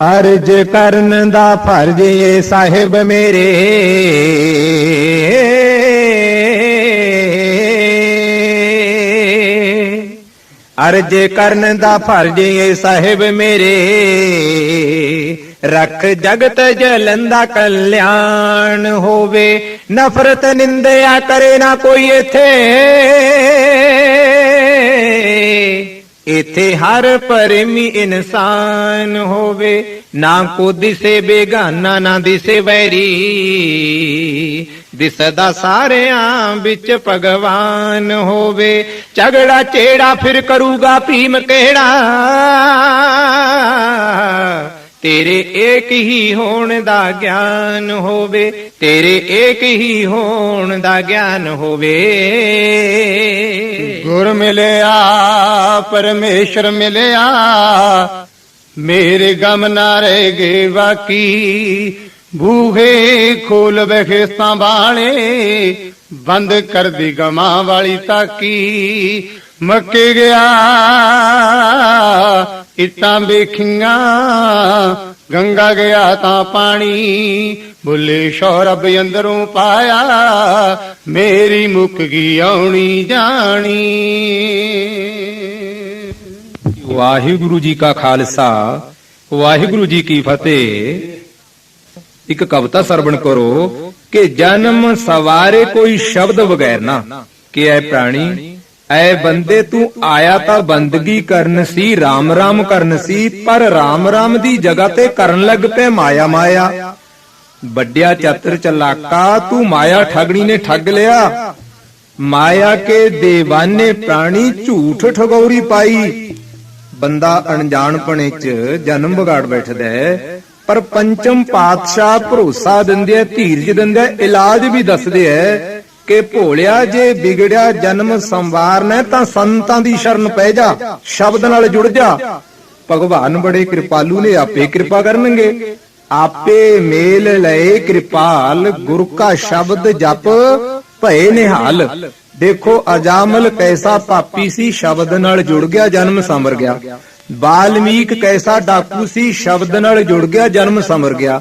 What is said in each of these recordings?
ਅਰਜ ਕਰਨ ਦਾ ਫਰਜ਼ ਏ ਸਾਹਿਬ ਮੇਰੇ। ਅਰਜ ਕਰਨ ਦਾ ਫਰਜ਼ ਏ ਸਾਹਿਬ ਮੇਰੇ। ਰੱਖ ਜਗਤ ਜਲੰਦਾ ਕਲਿਆਣ ਹੋਵੇ। ਨਫ਼ਰਤ ਨਿੰਦਿਆ ਕਰੇ ਨਾ ਕੋਈ ਇਥੇ। ਇਥੇ ਹਰ ਪਰਮੀ ਇਨਸਾਨ ਹੋਵੇ, ਨਾ ਕੋ ਦਿਸੇ ਬੇਗਾਨਾ, ਨਾ ਦਿਸੇ ਵੈਰੀ। ਦਿਸਦਾ ਸਾਰਿਆਂ ਵਿੱਚ ਭਗਵਾਨ ਹੋਵੇ। ਝਗੜਾ ਚੇੜਾ ਫਿਰ ਕਰੂਗਾ ਭੀਮ ਕਿਹੜਾ? ਤੇਰੇ ਏਕ ਹੀ ਹੋਣ ਦਾ ਗਿਆਨ ਹੋਵੇ, ਤੇਰੇ ਏਕ ਹੀ ਹੋਣ ਦਾ ਗਿਆਨ ਹੋਵੇ। ਗੁਰ ਮਿਲਿਆ ਪਰਮੇਸ਼ਰ ਮਿਲਿਆ। ਮੇਰੇ ਗਮ ਨਾ ਰਹਿ ਗਏ ਬਾਕੀ। ਬੂਹੇ ਖੋਲ ਬਖੇਸਾਂ ਵਾਲੇ, ਬੰਦ ਕਰ ਦੀ ਗਮਾਂ ਵਾਲੀ ਤਾਕੀ। ਮੱਕੇ ਗਿਆ ਇਤਾਂ ਵੇਖੀਆਂ। ਗੰਗਾ ਗਿਆ ਤਾਂ ਪਾਣੀ, ਬੁੱਲੇ ਸ਼ੌਰਬ ਅੰਦਰੋਂ ਪਾਇਆ। ਮੇਰੀ ਮੁੱਕ ਗਈ ਆਉਣੀ ਜਾਣੀ। ਵਾਹਿਗੁਰੂ ਜੀ ਕਾ ਖਾਲਸਾ, ਵਾਹਿਗੁਰੂ ਜੀ ਕੀ ਫਤਿਹ। ਇੱਕ ਕਵਿਤਾ ਸਰਵਣ ਕਰੋ ਕਿ ਜਨਮ ਸਵਾਰੇ ਕੋਈ ਸ਼ਬਦ ਬਗੈਰ ਨਾ, ਕਿ ਐ ਪ੍ਰਾਣੀ, ਐ ਬੰਦੇ ਤੂੰ ਆਇਆ ਤਾਂ ਬੰਦਗੀ ਕਰਨ ਸੀ RAM RAM ਕਰਨ ਸੀ, ਪਰ RAM RAM ਦੀ ਜਗ੍ਹਾ ਤੇ ਕਰਨ ਲੱਗ ਪਏ ਮਾਇਆ ਮਾਇਆ। ਵੱਡਿਆ ਚਾਤਰ ਚਲਾਕਾ, ਤੂੰ ਮਾਇਆ ਠਗਣੀ ਨੇ ਠੱਗ ਲਿਆ। ਮਾਇਆ ਕੇ دیਵਾਨੇ ਪ੍ਰਾਣੀ ਝੂਠ ਠਗੌਰੀ ਪਾਈ ਬੰਦਾ ਅਣਜਾਣਪਣੇ ਚ ਜਨਮ ਵਿਗਾੜ ਬੈਠਦਾ ਹੈ, ਪਰ ਪੰਚਮ ਪਾਤਸ਼ਾਹ ਭਰੋਸਾ ਦਿੰਦੇ ਆ ਧੀਰਜ ਦਿੰਦੇ ਆ ਇਲਾਜ ਵੀ ਦੱਸਦੇ ਐ ਕਿ ਭੋਲਿਆ ਜੇ ਵਿਗੜਿਆ ਜਨਮ ਸੰਵਾਰਨਾ ਹੈ, ਤਾਂ ਸੰਤਾਂ ਦੀ ਸ਼ਰਨ ਪੈ ਜਾ, ਸ਼ਬਦ ਨਾਲ ਜੁੜ ਜਾ। ਭਗਵਾਨ ਬੜੇ ਕਿਰਪਾਲੂ ਨੇ, ਆਪੇ ਕਿਰਪਾ ਕਰਨਗੇ। ਆਪੇ ਮੇਲ ਲਏ ਕਿਰਪਾਲ, ਗੁਰ ਕਾ ਸ਼ਬਦ ਜਪ ਭਏ ਨਿਹਾਲ। ਦੇਖੋ, ਅਜਾਮਲ ਕੈਸਾ ਪਾਪੀ ਸੀ, ਸ਼ਬਦ ਨਾਲ ਜੁੜ ਗਿਆ, ਜਨਮ ਸੰਵਰ ਗਿਆ। ਬਾਲਮੀਕ ਕੈਸਾ ਡਾਕੂ ਸੀ, ਸ਼ਬਦ ਨਾਲ ਜੁੜ ਗਿਆ, ਜਨਮ ਸੰਵਰ ਗਿਆ।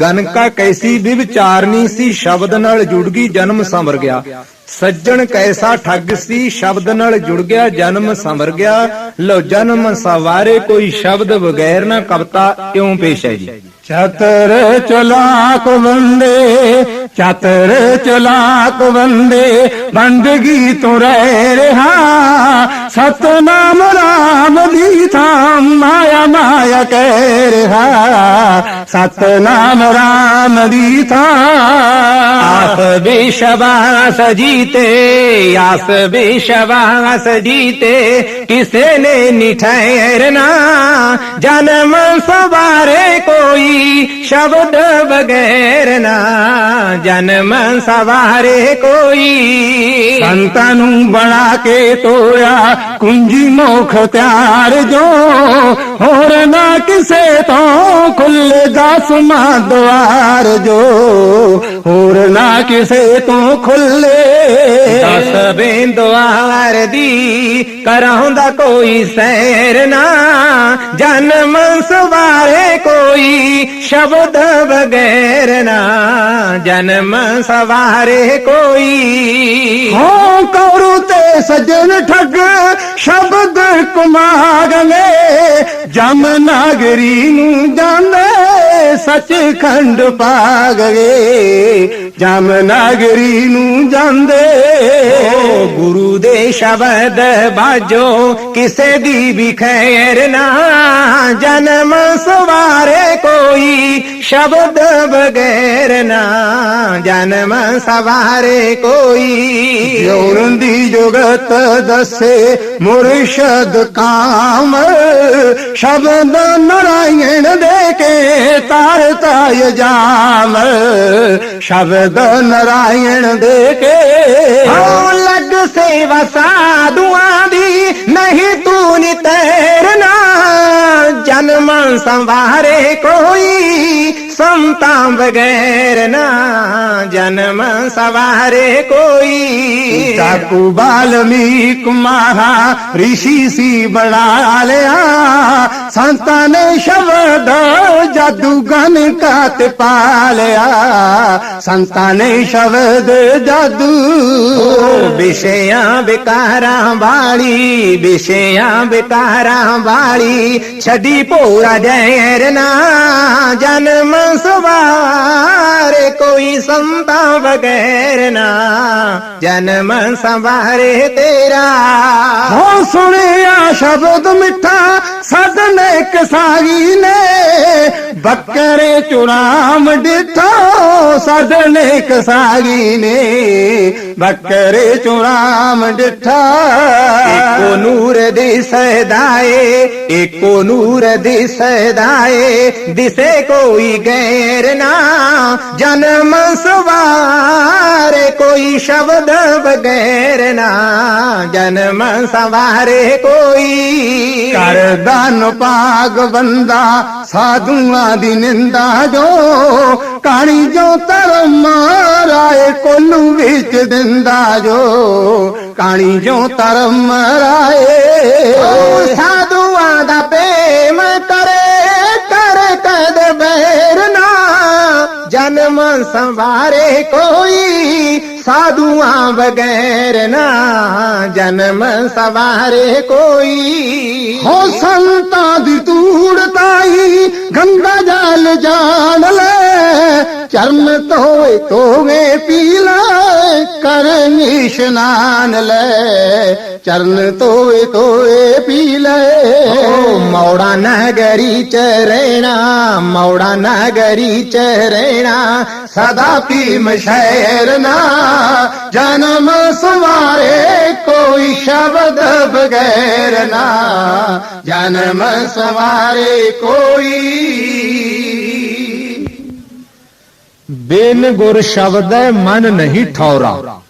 ਗਨਕਾ ਕੈਸੀ ਵਿਵਚਾਰਨੀ ਸੀ, ਸ਼ਬਦ ਨਾਲ ਜੁੜ ਗਈ, ਜਨਮ ਸਮਰ ਗਿਆ। ਸੱਜਣ ਕੈਸਾ ਠੱਗ ਸੀ, ਸ਼ਬਦ ਨਾਲ ਜੁੜ ਗਿਆ, ਜਨਮ ਸਮਰ ਗਿਆ। ਲੋ ਜਨਮ ਸਵਾਰੇ ਕੋਈ ਸ਼ਬਦ ਬਗੈਰ ਨਾ ਕਵਤਾ ਇਉਂ ਪੇਸ਼ ਹੈ ਜੀ? ਚਤਰ ਚਲਾਕ ਬੰਦੇ ਚਤਰ ਚਲਾਕ ਬੰਦੇ ਬੰਦਗੀ ਤੋਂ ਰਹਿ ਰਿਹਾ। ਸਤਨਾਮ ਰਾ ਦੀ ਥਾਂ ਮਾਇਆ ਮਾਇਆ ਕਹਿ ਰਿਹਾ ਸਤਨਾਮ ਰਾਮ ਦੀ ਥਾਂ ਆਸ ਵਿਸ਼ਵਾਸ ਜੀਤੇ ਆਸ ਵਿਸ਼ਵਾਸ ਜੀਤੇ ਕਿਸੇ ਨੇ ਨਿਠਹਿਰਨਾ ਜਨਮ ਸਵਾਰੇ ਕੋਈ ਸ਼ਬਦ ਬਗੈਰ ਨਾ ਜਨਮ ਸਵਾਰੇ ਸੰਤਾਂ ਨੂੰ ਬਣਾ ਕੇ ਤੋਇਆ ਕੁੰਜੀ ਮੋਖ ਤਿਆਰ ਜੋ। ਹੋਰ ਨਾ ਕਿਸੇ ਤੋਂ ਖੁੱਲੇ ਦਸਮਾ ਦਵਾਰ ਜੋ। ਹੋਰ ਨਾ ਕਿਸੇ ਤੋਂ ਖੁੱਲੇ ਦਸ ਬੇਂਦਵਾਰ ਦੀ ਕਰਾਉਂਦਾ ਕੋਈ ਸੈਰ ਨਾ। ਜਨਮ ਸਵਾਰੇ ਕੋਈ ਸ਼ਬਦ ਬਗੈਰ ਨਾ। ਜਨਮ ਸਵਾਰੇ ਕੋਈ ਹੋ ਕਰੂ ਤੇ ਸਜਣ ਠੱਗ? ਸ਼ਬਦ ਕੁਮਾਗਲੇ ਜਮ ਨਾਗਰੀ ਨੂੰ ਜਾਣੇ ਸੱਚ ਖੰਡ ਪਾਗਲੇ ਜਮ ਨਾਗਰੀ ਨੂੰ ਜਾਂਦੇ ਗੁਰੂ ਦੇ ਸ਼ਬਦ ਬਾਜੋ, ਕਿਸੇ ਦੀ ਵੀ ਖੈਰ ਨਾ। ਜਨਮ ਸਵਾਰੇ ਕੋਈ ਸ਼ਬਦ ਬਗੈਰ ਨਾ ਜਨਮ ਸਵਾਰੇ ਕੋਈ। ਜੋਰਨ ਦੀ ਜੁਗਤ ਦਸੇ ਮੁਰਸ਼ਦ ਕਾਮ। ਸ਼ਬਦ ਨਰਾਇਣ ਦੇ ਕੇ ਤਾਰਤਾ ਜਾਮ। ਸ਼ਬਦ ਨਰਾਇਣ ਦੇ ਕੇ ਹੋ ਲੱਗ ਸੇਵਾ ਸਾਧੂਆਂ ਦੀ ਨਹੀਂ ਤੂੰ ਨੀ ਤੈਰਨਾ। ਜਨਮ ਸੰਵਾਰੇ ਕੋਈ ਸੰਤਾਂ ਬਗੈਰ ਨਾ ਜਨਮ ਸਵਾਰੇ ਕੋਈ। ਚਾਕੂ ਬਾਲਮੀਕ ਮਹਾ ਰਿਸ਼ੀ ਸੀ ਬਣਾ ਲਿਆ। ਸੰਤਾਂ ਨੇ ਸ਼ਬਦ ਜਾਦੂ ਗਨ ਕਾਤ ਪਾਲਿਆ ਸੰਤਾਂ ਨੇ ਸ਼ਬਦ ਜਾਦੂ ਵਿਸ਼ਿਆਂ ਵਿਕਾਰਾਂ ਵਾਲੀ ਵਿਸ਼ਿਆਂ ਵਿਕਾਰਾਂ ਵਾਲੀ ਛੱਡੀ ਭੋਰਾ ਜੈਰ ਨਾ ਜਨਮ ਸਵਾਰੇ ਕੋਈ ਸੰਤਾਂ ਬਗੈਰ ਨਾ। ਜਨਮ ਸੰਵਾਰੇ ਤੇਰਾ। ਹੋ ਸੁਣਿਆ ਸ਼ਬਦ ਮਿੱਠਾ ਸਦਨ ਇੱਕ ਕਸਾਈ ਨੇ। ਬੱਕਰੇ ਚੁਰਾਮ ਡਿਠੋ ਸਦਨੇ ਕਸਾਈ ਨੇ। ਬੱਕਰੇ ਚੁਰਾਮ ਡਿਠਾ ਏਕੋ ਨੂਰ ਦੀ ਸਦਾਏ ਏਕੋ ਨੂਰ ਦੀ ਸਦਾਏ। ਦਿਸੇ ਕੋਈ ਗੈਰ ਨਾ, ਜਨਮ ਸਵਾਰੇ, ਕੋਈ ਸ਼ਬਦ ਬਗੈਰ ਨਾ। ਜਨਮ ਸਵਾਰੇ ਕੋਈ ਕਰਦਾ ਪਾਗ ਬੰਦਾ, ਸਾਧੂਆਂ ਦੀ ਨਿੰਦਾ ਜੋ ਕਾਣੀ ਜੋ ਧਰਮ ਰਾਏ ਕੋਲੂ ਵਿੱਚ ਦਿੰਦਾ ਜੋ ਕਾਣੀ ਜੋ ਧਰਮ ਰਾਏ ਉਹ ਸਾਧੂਆਂ ਦਾ ਪ੍ਰੇਮ ਕਰੇ ਜਨਮ ਸੰਵਾਰੇ ਕੋਈ ਸਾਧੂਆਂ ਬਗੈਰ ਨਾ ਜਨਮ ਸਵਾਰੇ ਕੋਈ। ਹੋ ਸੰਤਾਂ ਦੀ ਤੂੜ ਤਾਈ, ਗੰਗਾ ਜਲ ਜਾਣ ਲੈ, ਚਰਨ ਧੋਏ ਧੋਵੇ ਪੀ ਇਸ਼ਨਾਨ ਲੈ ਚਰਨ ਧੋਏ ਧੋਏ ਪੀ ਲੈ। ਮੌੜਾ ਨਗਰੀ ਚ ਰਹਿਣਾ ਮੌੜਾ ਨਗਰੀ ਚ ਰਹਿਣਾ ਸਦਾ ਭੀਮ ਸ਼ਹਿਰ ਨਾ। ਜਨਮ ਸਵਾਰੇ ਕੋਈ ਸ਼ਬਦ ਬਗੈਰ ਨਾ। ਜਨਮ ਸਵਾਰੇ ਕੋਈ ਬਿਨ ਗੁਰ ਸ਼ਬਦ ਮਨ ਨਹੀਂ ਠੌਰਾ।